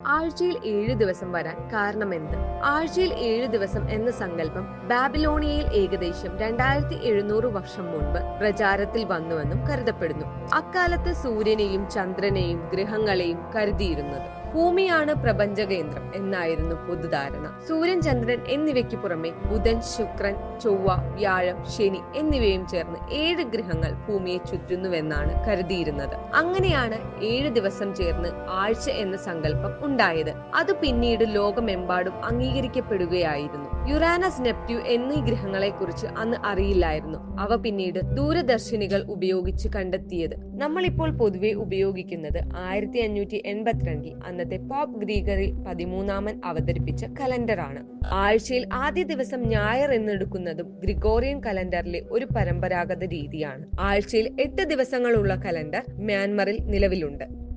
ആഴ്ചയിൽ ഏഴു ദിവസം വരാൻ കാരണമെന്ത് ആഴ്ചയിൽ ഏഴു ദിവസം എന്ന സങ്കല്പം ബാബിലോണിയയിൽ ഏകദേശം രണ്ടായിരത്തി എഴുന്നൂറ് വർഷം മുൻപ് പ്രചാരത്തിൽ വന്നുവെന്നും കരുതപ്പെടുന്നു. അക്കാലത്ത് സൂര്യനെയും ചന്ദ്രനെയും ഗ്രഹങ്ങളെയും കരുതിയിരുന്നത്. ഭൂമിയാണ് പ്രപഞ്ചകേന്ദ്രം എന്നായിരുന്നു പൊതുധാരണ. സൂര്യൻ ചന്ദ്രൻ എന്നിവയ്ക്ക് പുറമെ ബുധൻ ശുക്രൻ ചൊവ്വ വ്യാഴം ശനി എന്നിവയും ചേർന്ന് ഏഴ് ഗ്രഹങ്ങൾ ഭൂമിയെ ചുറ്റുന്നുവെന്നാണ് കരുതിയിരുന്നത്. അങ്ങനെയാണ് ഏഴ് ദിവസം ചേർന്ന് ആഴ്ച എന്ന സങ്കല്പം ഉണ്ടായത്. അത് പിന്നീട് ലോകമെമ്പാടും അംഗീകരിക്കപ്പെടുകയായിരുന്നു. യുറാനസ് നെപ്റ്റ്യൂ എന്നീ ഗ്രഹങ്ങളെ കുറിച്ച് അന്ന് അറിയില്ലായിരുന്നു. അവ പിന്നീട് ദൂരദർശിനികൾ ഉപയോഗിച്ച് കണ്ടെത്തിയത്. നമ്മളിപ്പോൾ പൊതുവെ ഉപയോഗിക്കുന്നത് ആയിരത്തി അഞ്ഞൂറ്റി എൺപത്തിരണ്ടിൽ അന്നത്തെ പോപ്പ് ഗ്രീഗറി പതിമൂന്നാമൻ അവതരിപ്പിച്ച കലണ്ടറാണ്. ആഴ്ചയിൽ ആദ്യ ദിവസം ഞായർ എന്നെടുക്കുന്നതും ഗ്രിഗോറിയൻ കലണ്ടറിലെ ഒരു പരമ്പരാഗത രീതിയാണ്. ആഴ്ചയിൽ എട്ട് ദിവസങ്ങളുള്ള കലണ്ടർ മ്യാൻമറിൽ നിലവിലുണ്ട്.